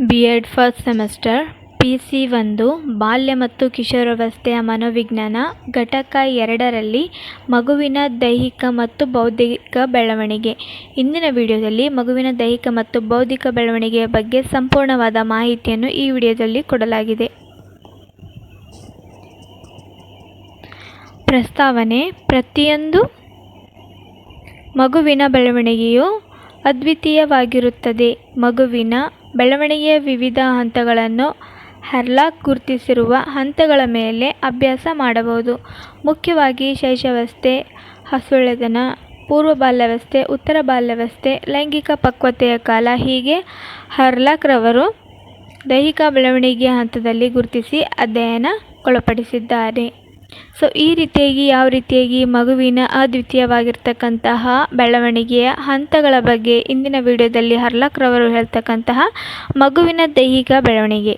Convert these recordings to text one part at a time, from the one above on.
B Ed first semester P C ಒಂದು, ಬಾಲ್ಯ ಮತ್ತು ಕಿಶೋರಾವಸ್ಥೆಯ ಮನೋವಿಜ್ಞಾನ, ಘಟಕ ಎರಡರಲ್ಲಿ ಮಗುವಿನ ದೈಹಿಕ ಮತ್ತು ಬೌದ್ಧಿಕ ಬೆಳವಣಿಗೆ. ಇಂದಿನ ವಿಡಿಯೋದಲ್ಲಿ ಮಗುವಿನ ದೈಹಿಕ ಮತ್ತು ಬೌದ್ಧಿಕ ಬೆಳವಣಿಗೆಯ ಬಗ್ಗೆ ಸಂಪೂರ್ಣವಾದ ಮಾಹಿತಿಯನ್ನು ಈ ವಿಡಿಯೋದಲ್ಲಿ ಕೊಡಲಾಗಿದೆ. ಪ್ರಸ್ತಾವನೆ, ಪ್ರತಿಯೊಂದು ಮಗುವಿನ ಬೆಳವಣಿಗೆಯು ಅದ್ವಿತೀಯವಾಗಿರುತ್ತದೆ. ಮಗುವಿನ ಬೆಳವಣಿಗೆಯ ವಿವಿಧ ಹಂತಗಳನ್ನು ಹರ್ಲಾಕ್ ಗುರುತಿಸಿರುವ ಹಂತಗಳ ಮೇಲೆ ಅಭ್ಯಾಸ ಮಾಡಬಹುದು. ಮುಖ್ಯವಾಗಿ ಶೈಶವಸ್ಥೆ ಹಸುಳೆತನ ಪೂರ್ವ ಬಾಲ್ಯವಸ್ಥೆ, ಉತ್ತರ ಬಾಲ್ಯವಸ್ಥೆ, ಲೈಂಗಿಕ ಪಕ್ವತೆಯ ಕಾಲ ಹೀಗೆ ಹರ್ಲಾಕ್ ರವರು ದೈಹಿಕ ಬೆಳವಣಿಗೆಯ ಹಂತದಲ್ಲಿ ಗುರುತಿಸಿ ಅಧ್ಯಯನಗೊಳಪಡಿಸಿದ್ದಾರೆ ಸೊ ಈ ರೀತಿಯಾಗಿ, ಯಾವ ರೀತಿಯಾಗಿ ಮಗುವಿನ ಅದ್ವಿತೀಯವಾಗಿರ್ತಕ್ಕಂತಹ ಬೆಳವಣಿಗೆಯ ಹಂತಗಳ ಬಗ್ಗೆ ಇಂದಿನ ವಿಡಿಯೋದಲ್ಲಿ ಹರ್ಲಾಕ್ ರವರು ಹೇಳ್ತಕ್ಕಂತಹ ಮಗುವಿನ ದೈಹಿಕ ಬೆಳವಣಿಗೆ.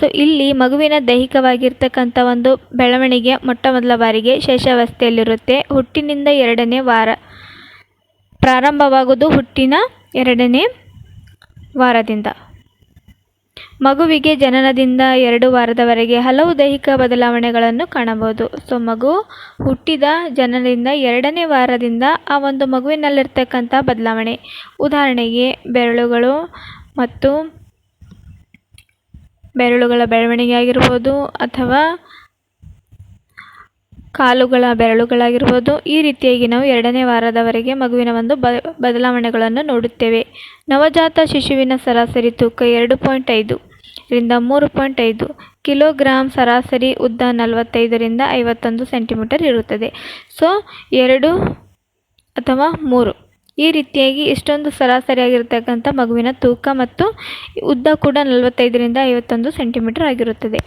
ಸೊ ಇಲ್ಲಿ ಮಗುವಿನ ದೈಹಿಕವಾಗಿರ್ತಕ್ಕಂಥ ಒಂದು ಬೆಳವಣಿಗೆ ಮೊಟ್ಟ ಮೊದಲ ಬಾರಿಗೆ ಶೇಷಾವಸ್ಥೆಯಲ್ಲಿರುತ್ತೆ. ಹುಟ್ಟಿನಿಂದ ಎರಡನೇ ವಾರ ಪ್ರಾರಂಭವಾಗುವುದು ಹುಟ್ಟಿನ ಎರಡನೇ ವಾರದಿಂದ. ಮಗುವಿಗೆ ಜನನದಿಂದ ಎರಡು ವಾರದವರೆಗೆ ಹಲವು ದೈಹಿಕ ಬದಲಾವಣೆಗಳನ್ನು ಕಾಣಬಹುದು. ಸೊ, ಮಗು ಹುಟ್ಟಿದ ಜನನದಿಂದ ಎರಡನೇ ವಾರದಿಂದ ಆ ಒಂದು ಮಗುವಿನಲ್ಲಿರ್ತಕ್ಕಂಥ ಬದಲಾವಣೆ. ಉದಾಹರಣೆಗೆ, ಬೆರಳುಗಳು ಮತ್ತು ಬೆರಳುಗಳ ಬೆಳವಣಿಗೆ ಆಗಿರ್ಬೋದು ಅಥವಾ ಕಾಲುಗಳ ಬೆರಳುಗಳಾಗಿರ್ಬೋದು, ಈ ರೀತಿಯಾಗಿ ನಾವು ಎರಡನೇ ವಾರದವರೆಗೆ ಮಗುವಿನ ಒಂದು ಬ, ಬದಲಾವಣೆಗಳನ್ನು ನೋಡುತ್ತೇವೆ. ನವಜಾತ ಶಿಶುವಿನ ಸರಾಸರಿ ತೂಕ ಎರಡು ಪಾಯಿಂಟ್ ಐದು ರಿಂದ ಮೂರು ಪಾಯಿಂಟ್ ಐದು ಕಿಲೋಗ್ರಾಮ್ ಸರಾಸರಿ ಉದ್ದ ನಲವತ್ತೈದರಿಂದ ಐವತ್ತೊಂದು ಸೆಂಟಿಮೀಟರ್ ಇರುತ್ತದೆ. ಸೊ, ಎರಡು ಅಥವಾ ಮೂರು ಈ ರೀತಿಯಾಗಿ ಇಷ್ಟೊಂದು ಸರಾಸರಿಯಾಗಿರ್ತಕ್ಕಂಥ ಮಗುವಿನ ತೂಕ ಮತ್ತು ಉದ್ದ ಕೂಡ ನಲವತ್ತೈದರಿಂದ ಐವತ್ತೊಂದು ಸೆಂಟಿಮೀಟರ್ ಆಗಿರುತ್ತದೆ.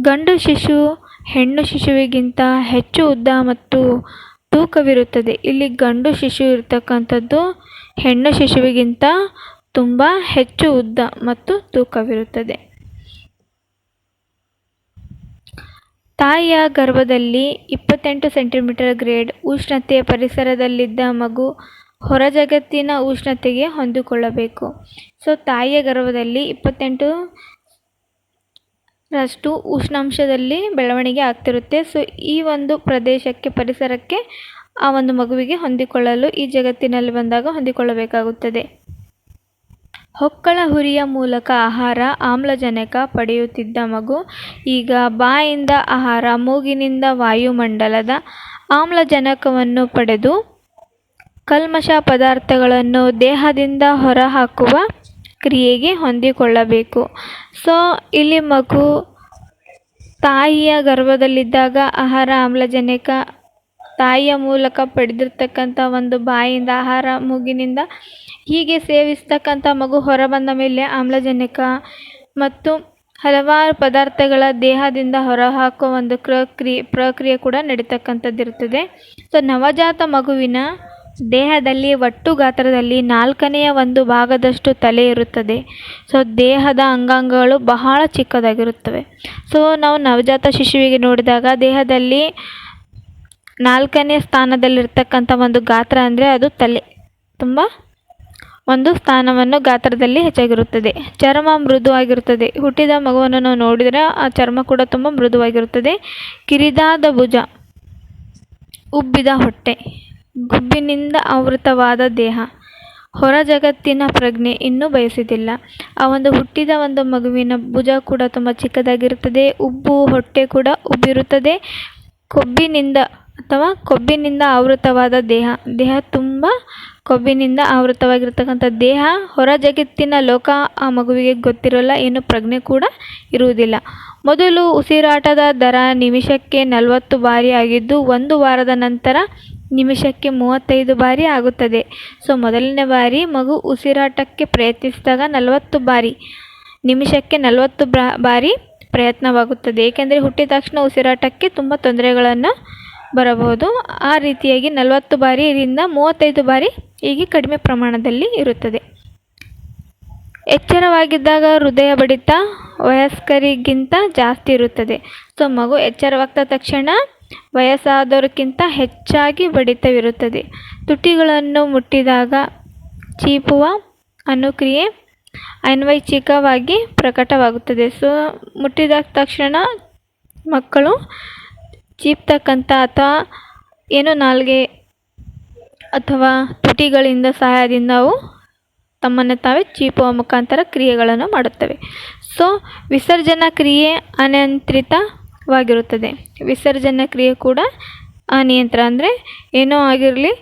ಗಂಡು ಶಿಶು ಹೆಣ್ಣು ಶಿಶುವಿಗಿಂತ ಹೆಚ್ಚು ಉದ್ದ ಮತ್ತು ತೂಕವಿರುತ್ತದೆ. ಇಲ್ಲಿ ಗಂಡು ಶಿಶು ಇರ್ತಕ್ಕಂಥದ್ದು ಹೆಣ್ಣು ಶಿಶುವಿಗಿಂತ ತುಂಬ ಹೆಚ್ಚು ಉದ್ದ ಮತ್ತು ತೂಕವಿರುತ್ತದೆ. ತಾಯಿಯ ಗರ್ಭದಲ್ಲಿ ಇಪ್ಪತ್ತೆಂಟು ಸೆಂಟಿಮೀಟರ್ ಗ್ರೇಡ್ ಉಷ್ಣತೆಯ ಪರಿಸರದಲ್ಲಿದ್ದ ಮಗು ಹೊರ ಜಗತ್ತಿನ ಉಷ್ಣತೆಗೆ ಹೊಂದಿಕೊಳ್ಳಬೇಕು. ಸೊ, ತಾಯಿಯ ಗರ್ಭದಲ್ಲಿ ಇಪ್ಪತ್ತೆಂಟು ರಷ್ಟು ಉಷ್ಣಾಂಶದಲ್ಲಿ ಬೆಳವಣಿಗೆ ಆಗ್ತಿರುತ್ತೆ. ಸೊ ಈ ಒಂದು ಪ್ರದೇಶಕ್ಕೆ, ಪರಿಸರಕ್ಕೆ ಆ ಒಂದು ಮಗುವಿಗೆ ಹೊಂದಿಕೊಳ್ಳಲು ಈ ಜಗತ್ತಿನಲ್ಲಿ ಬಂದಾಗ ಹೊಂದಿಕೊಳ್ಳಬೇಕಾಗುತ್ತದೆ. ಹೊಕ್ಕಳ ಹುರಿಯ ಮೂಲಕ ಆಹಾರ ಆಮ್ಲಜನಕ ಪಡೆಯುತ್ತಿದ್ದ ಮಗು, ಈಗ ಬಾಯಿಂದ ಆಹಾರ, ಮೂಗಿನಿಂದ ವಾಯುಮಂಡಲದ ಆಮ್ಲಜನಕವನ್ನು ಪಡೆದು ಕಲ್ಮಶ ಪದಾರ್ಥಗಳನ್ನು ದೇಹದಿಂದ ಹೊರಹಾಕುವ ಕ್ರಿಯೆಗೆ ಹೊಂದಿಕೊಳ್ಳಬೇಕು. ಸೊ, ಇಲ್ಲಿ ಮಗು ತಾಯಿಯ ಗರ್ಭದಲ್ಲಿದ್ದಾಗ ಆಹಾರ ಆಮ್ಲಜನಕ ತಾಯಿಯ ಮೂಲಕ ಪಡೆದಿರ್ತಕ್ಕಂಥ ಒಂದು ಬಾಯಿಂದ ಆಹಾರ ಮೂಗಿನಿಂದ ಹೀಗೆ ಸೇವಿಸ್ತಕ್ಕಂಥ ಮಗು ಹೊರಬಂದ ಮೇಲೆ ಆಮ್ಲಜನಕ ಮತ್ತು ಹಲವಾರು ಪದಾರ್ಥಗಳ ದೇಹದಿಂದ ಹೊರಹಾಕುವ ಒಂದು ಕ್ರಕ್ರಿಯೆ ಪ್ರಕ್ರಿಯೆ ಕೂಡ ನಡೀತಕ್ಕಂಥದ್ದಿರ್ತದೆ ಸೊ, ನವಜಾತ ಮಗುವಿನ ದೇಹದಲ್ಲಿ ಒಟ್ಟು ಗಾತ್ರದಲ್ಲಿ ನಾಲ್ಕನೆಯ ಒಂದು ಭಾಗದಷ್ಟು ತಲೆ ಇರುತ್ತದೆ. ಸೊ, ದೇಹದ ಅಂಗಾಂಗಗಳು ಬಹಳ ಚಿಕ್ಕದಾಗಿರುತ್ತವೆ. ಸೊ, ನಾವು ನವಜಾತ ಶಿಶುವಿಗೆ ನೋಡಿದಾಗ ದೇಹದಲ್ಲಿ ನಾಲ್ಕನೇ ಸ್ಥಾನದಲ್ಲಿರ್ತಕ್ಕಂಥ ಒಂದು ಗಾತ್ರ ಅಂದರೆ ಅದು ತಲೆ. ತುಂಬ ಒಂದು ಸ್ಥಾನವನ್ನು ಗಾತ್ರದಲ್ಲಿ ಹೆಚ್ಚಾಗಿರುತ್ತದೆ. ಚರ್ಮ ಮೃದುವಾಗಿರುತ್ತದೆ. ಹುಟ್ಟಿದ ಮಗುವನ್ನು ನಾವು ನೋಡಿದರೆ ಆ ಚರ್ಮ ಕೂಡ ತುಂಬ ಮೃದುವಾಗಿರುತ್ತದೆ. ಕಿರಿದಾದ ಭುಜ, ಉಬ್ಬಿದ ಹೊಟ್ಟೆ. ಗುಬ್ಬಿನಿಂದ ಆವೃತವಾದ ದೇಹ. ಹೊರ ಜಗತ್ತಿನ ಪ್ರಜ್ಞೆ ಇನ್ನೂ ಬಯಸಿದಿಲ್ಲ. ಆ ಒಂದು ಹುಟ್ಟಿದ ಒಂದು ಮಗುವಿನ ಭುಜ ಕೂಡ ತುಂಬ ಚಿಕ್ಕದಾಗಿರುತ್ತದೆ. ಉಬ್ಬು, ಹೊಟ್ಟೆ ಕೂಡ ಉಬ್ಬಿರುತ್ತದೆ. ಕೊಬ್ಬಿನಿಂದ ಅಥವಾ ಕೊಬ್ಬಿನಿಂದ ಆವೃತವಾದ ದೇಹ. ದೇಹ ತುಂಬ ಕೊಬ್ಬಿನಿಂದ ಆವೃತವಾಗಿರ್ತಕ್ಕಂಥ ದೇಹ. ಹೊರ ಜಗತ್ತಿನ ಲೋಕ ಆ ಮಗುವಿಗೆ ಗೊತ್ತಿರೋಲ್ಲ. ಏನು ಪ್ರಜ್ಞೆ ಕೂಡ ಇರುವುದಿಲ್ಲ. ಮೊದಲು ಉಸಿರಾಟದ ದರ ನಿಮಿಷಕ್ಕೆ ನಲವತ್ತು ಬಾರಿ ಆಗಿದ್ದು, ಒಂದು ವಾರದ ನಂತರ ನಿಮಿಷಕ್ಕೆ ಮೂವತ್ತೈದು ಬಾರಿ ಆಗುತ್ತದೆ. ಸೊ, ಮೊದಲನೇ ಬಾರಿ ಮಗು ಉಸಿರಾಟಕ್ಕೆ ಪ್ರಯತ್ನಿಸಿದಾಗ ನಲವತ್ತು ಬಾರಿ, ನಿಮಿಷಕ್ಕೆ ನಲವತ್ತು ಬ್ರಾ ಪ್ರಯತ್ನವಾಗುತ್ತದೆ. ಏಕೆಂದರೆ ಹುಟ್ಟಿದ ತಕ್ಷಣ ಉಸಿರಾಟಕ್ಕೆ ತುಂಬ ತೊಂದರೆಗಳನ್ನು ಬರಬಹುದು. ಆ ರೀತಿಯಾಗಿ ನಲವತ್ತು ಬಾರಿಯಿಂದ ಮೂವತ್ತೈದು ಬಾರಿ ಹೀಗೆ ಕಡಿಮೆ ಪ್ರಮಾಣದಲ್ಲಿ ಇರುತ್ತದೆ. ಎಚ್ಚರವಾಗಿದ್ದಾಗ ಹೃದಯ ಬಡಿತ ವಯಸ್ಕರಿಗಿಂತ ಜಾಸ್ತಿ ಇರುತ್ತದೆ. ಸೊ, ಮಗು ಎಚ್ಚರವಾಗ್ತ ತಕ್ಷಣ ವಯಸ್ಸಾದವರಿಗಿಂತ ಹೆಚ್ಚಾಗಿ ಬಡಿತವಿರುತ್ತದೆ. ತುಟಿಗಳನ್ನು ಮುಟ್ಟಿದಾಗ ಚೀಪುವ ಅನುಕ್ರಿಯೆ ಅನ್ವೈಚ್ಛಿಕವಾಗಿ ಪ್ರಕಟವಾಗುತ್ತದೆ. ಸೊ, ಮುಟ್ಟಿದ ತಕ್ಷಣ ಮಕ್ಕಳು ಚೀಪ್ತಕ್ಕಂಥ ಅಥವಾ ಏನು ನಾಲ್ಗೆ ಅಥವಾ ತುಟಿಗಳಿಂದ ಸಹಾಯದಿಂದ ಅವು ತಮ್ಮನ್ನು ತಾವೇ ಚೀಪುವ ಮುಖಾಂತರ ಕ್ರಿಯೆಗಳನ್ನು ಮಾಡುತ್ತವೆ. ಸೊ, ವಿಸರ್ಜನಾ ಕ್ರಿಯೆ ಅನಿಯಂತ್ರಿತವಾಗಿರುತ್ತದೆ ವಿಸರ್ಜನಾ ಕ್ರಿಯೆ ಕೂಡ ಅನಿಯಂತ್ರ ಅಂದರೆ ಏನೋ ಆಗಿರಲಿ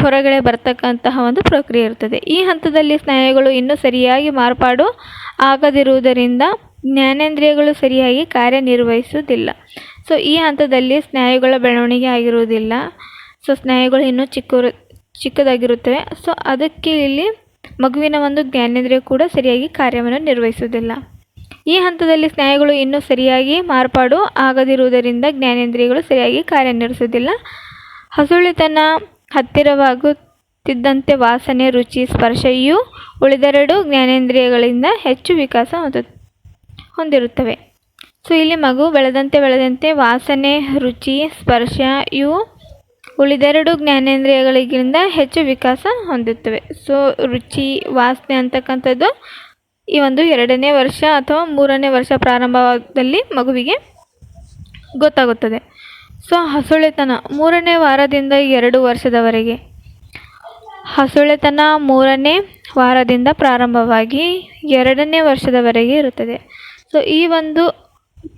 ಹೊರಗಡೆ ಬರ್ತಕ್ಕಂತಹ ಒಂದು ಪ್ರಕ್ರಿಯೆ ಇರುತ್ತದೆ ಈ ಹಂತದಲ್ಲಿ ಸ್ನಾಯುಗಳು ಇನ್ನೂ ಸರಿಯಾಗಿ ಮಾರ್ಪಾಡು ಆಗದಿರುವುದರಿಂದ ಜ್ಞಾನೇಂದ್ರಿಯಗಳು ಸರಿಯಾಗಿ ಕಾರ್ಯನಿರ್ವಹಿಸುವುದಿಲ್ಲ. ಸೊ ಈ ಹಂತದಲ್ಲಿ ಸ್ನಾಯುಗಳ ಬೆಳವಣಿಗೆ ಆಗಿರುವುದಿಲ್ಲ. ಸೊ ಸ್ನಾಯುಗಳು ಇನ್ನೂ ಚಿಕ್ಕ ಚಿಕ್ಕದಾಗಿರುತ್ತವೆ. ಸೊ ಅದಕ್ಕೆ ಇಲ್ಲಿ ಮಗುವಿನ ಒಂದು ಜ್ಞಾನೇಂದ್ರಿಯ ಕೂಡ ಸರಿಯಾಗಿ ಕಾರ್ಯವನ್ನು ನಿರ್ವಹಿಸುವುದಿಲ್ಲ. ಈ ಹಂತದಲ್ಲಿ ಸ್ನಾಯುಗಳು ಇನ್ನೂ ಸರಿಯಾಗಿ ಮಾರ್ಪಾಡು ಆಗದಿರುವುದರಿಂದ ಜ್ಞಾನೇಂದ್ರಿಯಗಳು ಸರಿಯಾಗಿ ಕಾರ್ಯನಿರ್ವಹಿಸುವುದಿಲ್ಲ. ಹಸುಳಿತನ ಹತ್ತಿರವಾಗುತ್ತಿದ್ದಂತೆ ವಾಸನೆ, ರುಚಿ, ಸ್ಪರ್ಶ ಇವು ಉಳಿದೆರಡು ಜ್ಞಾನೇಂದ್ರಿಯಗಳಿಂದ ಹೆಚ್ಚು ವಿಕಾಸ ಹೊಂದು, ಹೊಂದಿರುತ್ತವೆ. ಸೊ, ಇಲ್ಲಿ ಮಗು ಬೆಳೆದಂತೆ ಬೆಳೆದಂತೆ ವಾಸನೆ, ರುಚಿ, ಸ್ಪರ್ಶ ಇವು ಉಳಿದೆರಡು ಜ್ಞಾನೇಂದ್ರಿಯಗಳಿಗಿಂತ ಹೆಚ್ಚು ವಿಕಾಸ ಹೊಂದುತ್ತವೆ. ಸೊ, ರುಚಿ, ವಾಸನೆ ಅಂತಕ್ಕಂಥದ್ದು ಈ ಒಂದು ಎರಡನೇ ವರ್ಷ ಅಥವಾ ಮೂರನೇ ವರ್ಷ ಪ್ರಾರಂಭದಲ್ಲಿ ಮಗುವಿಗೆ ಗೊತ್ತಾಗುತ್ತದೆ. ಸೊ, ಹಸುಳೆತನ ಮೂರನೇ ವಾರದಿಂದ ಎರಡು ವರ್ಷದವರೆಗೆ. ಹಸುಳೆತನ ಮೂರನೇ ವಾರದಿಂದ ಪ್ರಾರಂಭವಾಗಿ ಎರಡನೇ ವರ್ಷದವರೆಗೆ ಇರುತ್ತದೆ. ಸೊ, ಈ ಒಂದು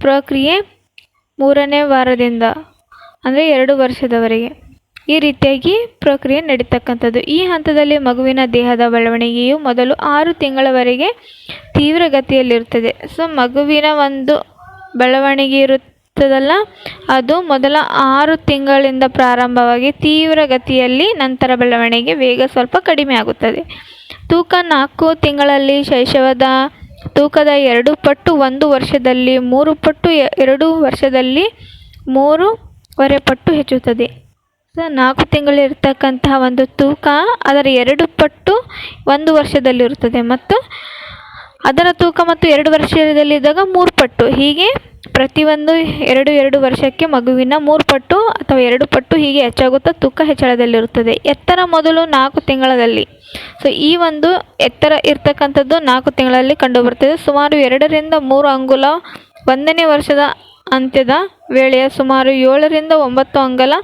ಪ್ರಕ್ರಿಯೆ ಮೂರನೇ ವಾರದಿಂದ, ಅಂದರೆ ಎರಡು ವರ್ಷದವರೆಗೆ. ಈ ರೀತಿಯಾಗಿ ಪ್ರಕ್ರಿಯೆ ನಡೀತಕ್ಕಂಥದ್ದು. ಈ ಹಂತದಲ್ಲಿ ಮಗುವಿನ ದೇಹದ ಬೆಳವಣಿಗೆಯು ಮೊದಲು ಆರು ತಿಂಗಳವರೆಗೆ ತೀವ್ರಗತಿಯಲ್ಲಿರುತ್ತದೆ. ಸೊ, ಮಗುವಿನ ಒಂದು ಬೆಳವಣಿಗೆ ಇರುತ್ತದಲ್ಲ, ಅದು ಮೊದಲ ಆರು ತಿಂಗಳಿಂದ ಪ್ರಾರಂಭವಾಗಿ ತೀವ್ರಗತಿಯಲ್ಲಿ ನಂತರ ಬೆಳವಣಿಗೆ ವೇಗ ಸ್ವಲ್ಪ ಕಡಿಮೆ ಆಗುತ್ತದೆ. ತೂಕ ನಾಲ್ಕು ತಿಂಗಳಲ್ಲಿ ಶೈಶವದ ತೂಕದ ಎರಡು ಪಟ್ಟು ಒಂದು ವರ್ಷದಲ್ಲಿ, ಮೂರು ಪಟ್ಟು ಎರಡು ವರ್ಷದಲ್ಲಿ ಮೂರುವರೆ ಪಟ್ಟು ಹೆಚ್ಚುತ್ತದೆ. ಸೊ ನಾಲ್ಕು ತಿಂಗಳಿರ್ತಕ್ಕಂತಹ ಒಂದು ತೂಕ ಅದರ ಎರಡು ಪಟ್ಟು ಒಂದು ವರ್ಷದಲ್ಲಿರುತ್ತದೆ. ಮತ್ತು ಅದರ ತೂಕ ಮತ್ತು ಎರಡು ವರ್ಷದಲ್ಲಿದ್ದಾಗ ಮೂರು ಪಟ್ಟು. ಹೀಗೆ ಪ್ರತಿಯೊಂದು ಎರಡು ಎರಡು ವರ್ಷಕ್ಕೆ ಮಗುವಿನ ಮೂರು ಪಟ್ಟು ಅಥವಾ ಎರಡು ಪಟ್ಟು ಹೀಗೆ ಹೆಚ್ಚಾಗುತ್ತಾ ತೂಕ ಹೆಚ್ಚಳದಲ್ಲಿರುತ್ತದೆ. ಎತ್ತರ ಮೊದಲು ನಾಲ್ಕು ತಿಂಗಳಲ್ಲಿ. ಸೊ ಈ ಒಂದು ಎತ್ತರ ಇರ್ತಕ್ಕಂಥದ್ದು ನಾಲ್ಕು ತಿಂಗಳಲ್ಲಿ ಕಂಡುಬರ್ತದೆ ಸುಮಾರು ಎರಡರಿಂದ ಮೂರು ಅಂಗುಲ ಒಂದನೇ ವರ್ಷದ ಅಂತ್ಯದ ವೇಳೆಯ ಸುಮಾರು ಏಳರಿಂದ ಒಂಬತ್ತು ಅಂಗುಲ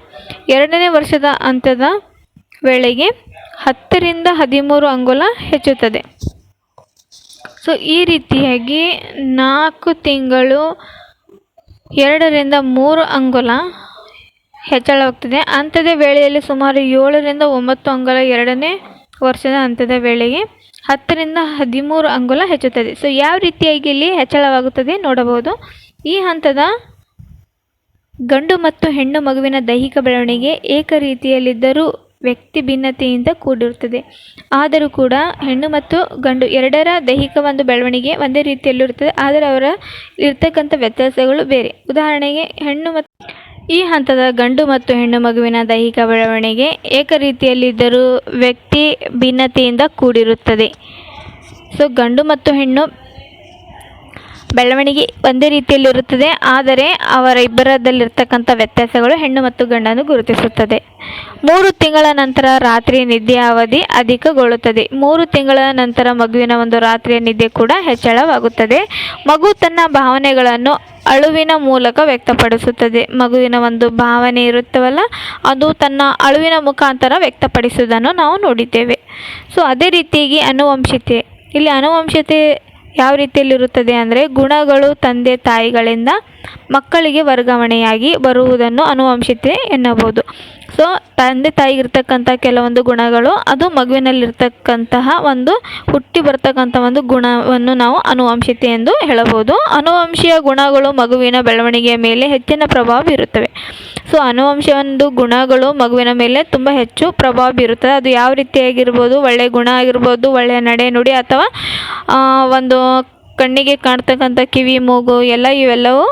ಎರಡನೇ ವರ್ಷದ ಅಂತ್ಯದ ವೇಳೆಗೆ ಹತ್ತರಿಂದ ಹದಿಮೂರು ಅಂಗುಲ ಹೆಚ್ಚುತ್ತದೆ. ಸೊ ಈ ರೀತಿಯಾಗಿ ನಾಲ್ಕು ತಿಂಗಳು ಎರಡರಿಂದ ಮೂರು ಅಂಗುಲ ಹೆಚ್ಚಳವಾಗ್ತದೆ. ಅಂತ್ಯದ ವೇಳೆಯಲ್ಲಿ ಸುಮಾರು ಏಳರಿಂದ ಒಂಬತ್ತು ಅಂಗುಲ ಎರಡನೇ ವರ್ಷದ ಅಂತ್ಯದ ವೇಳೆಗೆ ಹತ್ತರಿಂದ ಹದಿಮೂರು ಅಂಗುಲ ಹೆಚ್ಚುತ್ತದೆ. ಸೊ ಯಾವ ರೀತಿಯಾಗಿ ಇಲ್ಲಿ ಹೆಚ್ಚಳವಾಗುತ್ತದೆ ನೋಡಬಹುದು. ಈ ಹಂತದ ಗಂಡು ಮತ್ತು ಹೆಣ್ಣು ಮಗುವಿನ ದೈಹಿಕ ಬೆಳವಣಿಗೆ ಏಕ ರೀತಿಯಲ್ಲಿದ್ದರೂ ವ್ಯಕ್ತಿ ಭಿನ್ನತೆಯಿಂದ ಕೂಡಿರುತ್ತದೆ. ಆದರೂ ಕೂಡ ಹೆಣ್ಣು ಮತ್ತು ಗಂಡು ಎರಡರ ದೈಹಿಕ ಒಂದು ಬೆಳವಣಿಗೆ ಒಂದೇ ರೀತಿಯಲ್ಲಿರುತ್ತದೆ. ಆದರೆ ಅವರ ಇರ್ತಕ್ಕಂಥ ವ್ಯತ್ಯಾಸಗಳು ಬೇರೆ. ಉದಾಹರಣೆಗೆ ಹೆಣ್ಣು ಮತ್ತು ಈ ಹಂತದ ಗಂಡು ಮತ್ತು ಹೆಣ್ಣು ಮಗುವಿನ ದೈಹಿಕ ಬೆಳವಣಿಗೆ ಏಕ ರೀತಿಯಲ್ಲಿದ್ದರೂ ವ್ಯಕ್ತಿ ಭಿನ್ನತೆಯಿಂದ ಕೂಡಿರುತ್ತದೆ. ಸೊ ಗಂಡು ಮತ್ತು ಹೆಣ್ಣು ಬೆಳವಣಿಗೆ ಒಂದೇ ರೀತಿಯಲ್ಲಿರುತ್ತದೆ, ಆದರೆ ಅವರ ಇಬ್ಬರದಲ್ಲಿರ್ತಕ್ಕಂಥ ವ್ಯತ್ಯಾಸಗಳು ಹೆಣ್ಣು ಮತ್ತು ಗಂಡನ್ನು ಗುರುತಿಸುತ್ತದೆ. ಮೂರು ತಿಂಗಳ ನಂತರ ರಾತ್ರಿ ನಿದ್ದೆಯ ಅವಧಿ ಅಧಿಕಗೊಳ್ಳುತ್ತದೆ. ಮೂರು ತಿಂಗಳ ನಂತರ ಮಗುವಿನ ಒಂದು ರಾತ್ರಿಯ ನಿದ್ದೆ ಕೂಡ ಹೆಚ್ಚಳವಾಗುತ್ತದೆ. ಮಗು ತನ್ನ ಭಾವನೆಗಳನ್ನು ಅಳುವಿನ ಮೂಲಕ ವ್ಯಕ್ತಪಡಿಸುತ್ತದೆ. ಮಗುವಿನ ಒಂದು ಭಾವನೆ ಇರುತ್ತವಲ್ಲ, ಅದು ತನ್ನ ಅಳುವಿನ ಮುಖಾಂತರ ವ್ಯಕ್ತಪಡಿಸುವುದನ್ನು ನಾವು ನೋಡಿದ್ದೇವೆ. ಸೊ ಅದೇ ರೀತಿಯಾಗಿ ಅನುವಂಶತೆ. ಇಲ್ಲಿ ಅನುವಂಶತೆ ಯಾವ ರೀತಿಯಲ್ಲಿರುತ್ತದೆ ಅಂದರೆ ಗುಣಗಳು ತಂದೆ ತಾಯಿಗಳಿಂದ ಮಕ್ಕಳಿಗೆ ವರ್ಗಾವಣೆಯಾಗಿ ಬರುವುದನ್ನು ಅನುವಂಶತೆ ಎನ್ನಬಹುದು. ಸೊ ತಂದೆ ತಾಯಿಗಿರ್ತಕ್ಕಂಥ ಕೆಲವೊಂದು ಗುಣಗಳು, ಅದು ಮಗುವಿನಲ್ಲಿರ್ತಕ್ಕಂತಹ ಒಂದು ಹುಟ್ಟಿ ಬರ್ತಕ್ಕಂಥ ಒಂದು ಗುಣವನ್ನು ನಾವು ಅನುವಂಶತೆ ಎಂದು ಹೇಳಬಹುದು. ಅನುವಂಶೀಯ ಗುಣಗಳು ಮಗುವಿನ ಬೆಳವಣಿಗೆಯ ಮೇಲೆ ಹೆಚ್ಚಿನ ಪ್ರಭಾವ ಬೀರುತ್ತವೆ. ಸೊ ಅನುವಂಶ ಒಂದು ಗುಣಗಳು ಮಗುವಿನ ಮೇಲೆ ತುಂಬ ಹೆಚ್ಚು ಪ್ರಭಾವ ಬೀರುತ್ತದೆ. ಅದು ಯಾವ ರೀತಿಯಾಗಿರ್ಬೋದು? ಒಳ್ಳೆಯ ಗುಣ ಆಗಿರ್ಬೋದು ಒಳ್ಳೆಯ ನಡೆ ನುಡಿ ಅಥವಾ ಒಂದು ಕಣ್ಣಿಗೆ ಕಾಣ್ತಕ್ಕಂಥ ಕಿವಿ, ಮೂಗು ಎಲ್ಲ ಇವೆಲ್ಲವೂ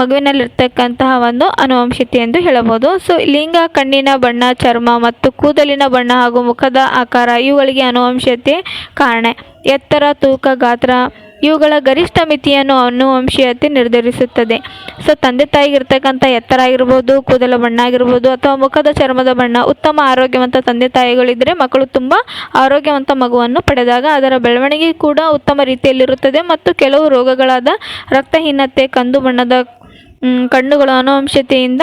ಮಗುವಿನಲ್ಲಿರ್ತಕ್ಕಂತಹ ಒಂದು ಅನುವಂಶತೆ ಎಂದು ಹೇಳಬಹುದು. ಸೊ ಲಿಂಗ, ಕಣ್ಣಿನ ಬಣ್ಣ, ಚರ್ಮ ಮತ್ತು ಕೂದಲಿನ ಬಣ್ಣ ಹಾಗೂ ಮುಖದ ಆಕಾರ ಇವುಗಳಿಗೆ ಅನುವಂಶತೆ ಕಾರಣ. ಎತ್ತರ, ತೂಕ, ಗಾತ್ರ ಇವುಗಳ ಗರಿಷ್ಠ ಮಿತಿಯನ್ನು ಅನುವಂಶೀಯತೆ ನಿರ್ಧರಿಸುತ್ತದೆ. ಸೊ, ತಂದೆ ತಾಯಿಗೆ ಇರ್ತಕ್ಕಂಥ ಎತ್ತರ ಆಗಿರ್ಬೋದು, ಕೂದಲ ಬಣ್ಣ ಆಗಿರ್ಬೋದು, ಅಥವಾ ಮುಖದ ಚರ್ಮದ ಬಣ್ಣ, ಉತ್ತಮ ಆರೋಗ್ಯವಂತ ತಂದೆ ತಾಯಿಗಳಿದ್ದರೆ ಮಕ್ಕಳು ತುಂಬ ಆರೋಗ್ಯವಂತ ಮಗುವನ್ನು ಪಡೆದಾಗ ಅದರ ಬೆಳವಣಿಗೆ ಕೂಡ ಉತ್ತಮ ರೀತಿಯಲ್ಲಿರುತ್ತದೆ. ಮತ್ತು ಕೆಲವು ರೋಗಗಳಾದ ರಕ್ತಹೀನತೆ, ಕಂದು ಬಣ್ಣದ ಕಣ್ಣುಗಳು ಅನುವಂಶತೆಯಿಂದ